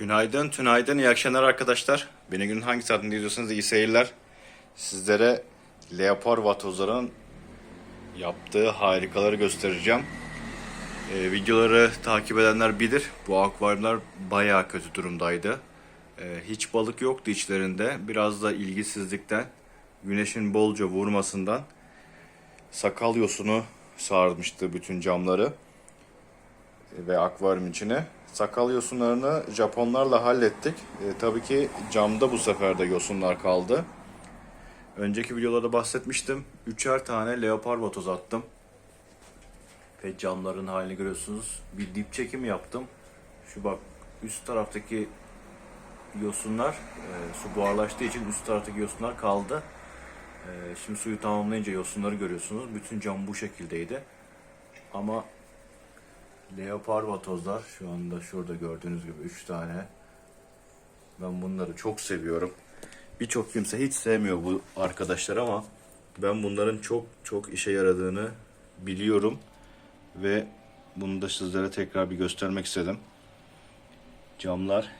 Günaydın, tünaydın, iyi akşamlar arkadaşlar. Beni günün hangi saatinde izliyorsanız iyi seyirler. Sizlere leopar vatozların yaptığı harikaları göstereceğim. Ee, videoları takip edenler bilir. Bu akvaryumlar bayağı kötü durumdaydı. Ee, hiç balık yoktu içlerinde. Biraz da ilgisizlikten, güneşin bolca vurmasından sakal yosunu sarmıştı bütün camları ve akvaryum içine. Sakal yosunlarını Japonlarla hallettik. E, tabii ki camda bu sefer de yosunlar kaldı. Önceki videolarda bahsetmiştim. Üçer tane leopar vatoz attım. Ve camların halini görüyorsunuz. Bir dip çekim yaptım. Şu bak üst taraftaki yosunlar e, su buharlaştığı için üst taraftaki yosunlar kaldı. E, şimdi suyu tamamlayınca yosunları görüyorsunuz. Bütün cam bu şekildeydi. Ama Leopar vatozlar şu anda şurada gördüğünüz gibi 3 tane. Ben bunları çok seviyorum. Birçok kimse hiç sevmiyor bu arkadaşlar ama ben bunların çok çok işe yaradığını biliyorum ve bunu da sizlere tekrar bir göstermek istedim. Camlar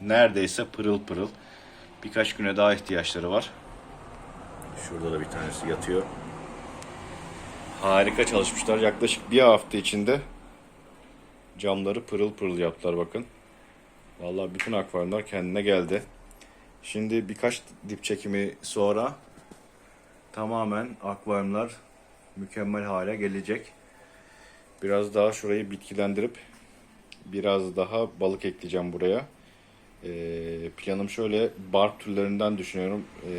neredeyse pırıl pırıl. Birkaç güne daha ihtiyaçları var. Şurada da bir tanesi yatıyor. Harika çalışmışlar. Yaklaşık bir hafta içinde camları pırıl pırıl yaptılar bakın. Vallahi bütün akvaryumlar kendine geldi. Şimdi birkaç dip çekimi sonra tamamen akvaryumlar mükemmel hale gelecek. Biraz daha şurayı bitkilendirip biraz daha balık ekleyeceğim buraya. Ee, planım şöyle barb türlerinden düşünüyorum. Ee,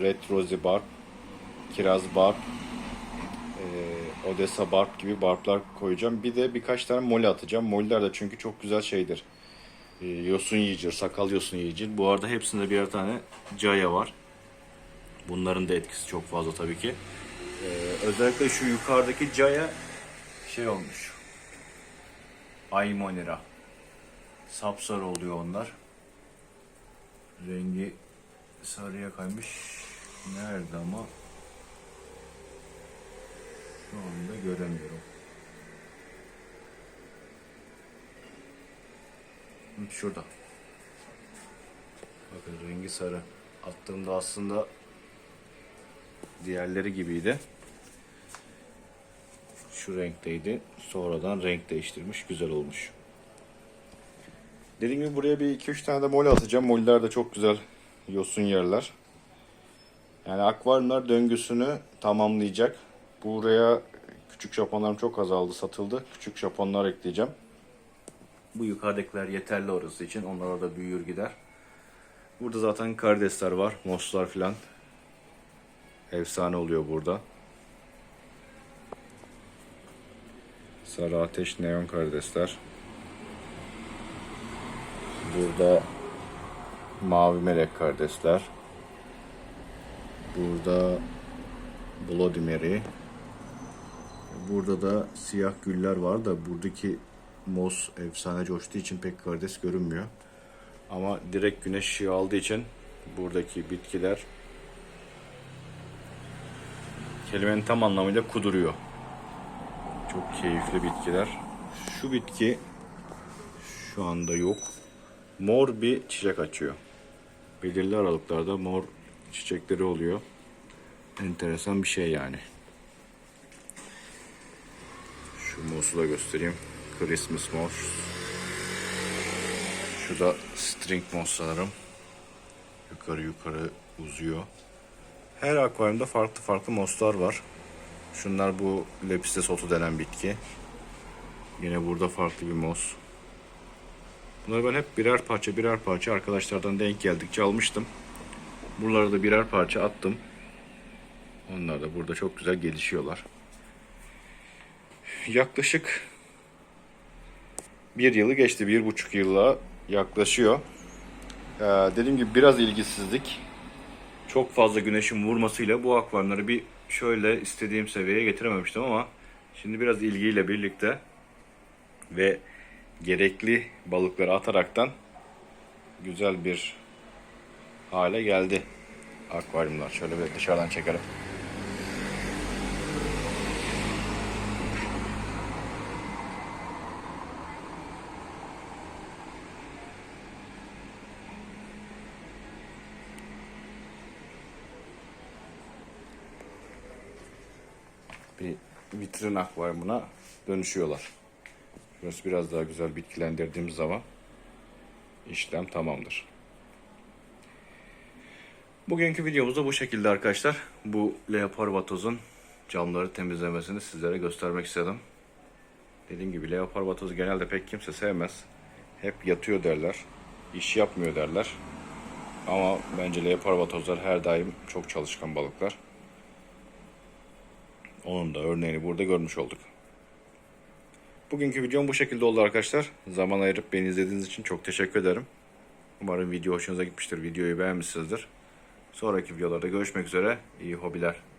Red Rosy barb, kiraz barb, e, Odessa barb gibi barblar koyacağım. Bir de birkaç tane moli atacağım. Moliler de çünkü çok güzel şeydir. E, yosun yiyicir, sakal yosun yiyicir. Bu arada hepsinde birer tane caya var. Bunların da etkisi çok fazla tabii ki. E, özellikle şu yukarıdaki caya şey olmuş. Aymonira. Sapsarı oluyor onlar. Rengi sarıya kaymış. Nerede ama şu anda göremiyorum. Şurada. Bakın rengi sarı. Attığımda aslında diğerleri gibiydi. Şu renkteydi. Sonradan renk değiştirmiş. Güzel olmuş. Dediğim gibi buraya bir 2-3 tane de mol atacağım. Moller de çok güzel yosun yerler. Yani akvaryumlar döngüsünü tamamlayacak. Buraya küçük Japonlarım çok azaldı, satıldı. Küçük Japonlar ekleyeceğim. Bu yukarıdakiler yeterli orası için. Onlar orada büyür gider. Burada zaten karidesler var, moslar filan. Efsane oluyor burada. Sarı ateş neon karidesler. Burada mavi melek karidesler. Burada Bloody Mary. Burada da siyah güller var da buradaki mos efsane coştuğu için pek karides görünmüyor. Ama direkt güneş ışığı aldığı için buradaki bitkiler kelimenin tam anlamıyla kuduruyor. Çok keyifli bitkiler. Şu bitki şu anda yok. Mor bir çiçek açıyor. Belirli aralıklarda mor çiçekleri oluyor. Enteresan bir şey yani. Şu mosu da göstereyim. Christmas moss. Şu da string moss sanırım. Yukarı yukarı uzuyor. Her akvaryumda farklı farklı mosslar var. Şunlar bu Lepistes otu denen bitki. Yine burada farklı bir mos. Bunları ben hep birer parça birer parça arkadaşlardan denk geldikçe almıştım. Buralara da birer parça attım. Onlar da burada çok güzel gelişiyorlar. Yaklaşık bir yılı geçti. Bir buçuk yıla yaklaşıyor. Ee, dediğim gibi biraz ilgisizlik. Çok fazla güneşin vurmasıyla bu akvaryumları bir şöyle istediğim seviyeye getirememiştim ama şimdi biraz ilgiyle birlikte ve gerekli balıkları ataraktan güzel bir hale geldi akvaryumlar. Şöyle bir dışarıdan çekelim. Bir vitrin akvaryumuna dönüşüyorlar. Şurası biraz daha güzel bitkilendirdiğimiz zaman işlem tamamdır. Bugünkü videomuz da bu şekilde arkadaşlar. Bu leopar vatozun camları temizlemesini sizlere göstermek istedim. Dediğim gibi leopar vatozu genelde pek kimse sevmez. Hep yatıyor derler. iş yapmıyor derler. Ama bence leopar vatozlar her daim çok çalışkan balıklar. Onun da örneğini burada görmüş olduk. Bugünkü videom bu şekilde oldu arkadaşlar. Zaman ayırıp beni izlediğiniz için çok teşekkür ederim. Umarım video hoşunuza gitmiştir. Videoyu beğenmişsinizdir. Sonraki videolarda görüşmek üzere. İyi hobiler.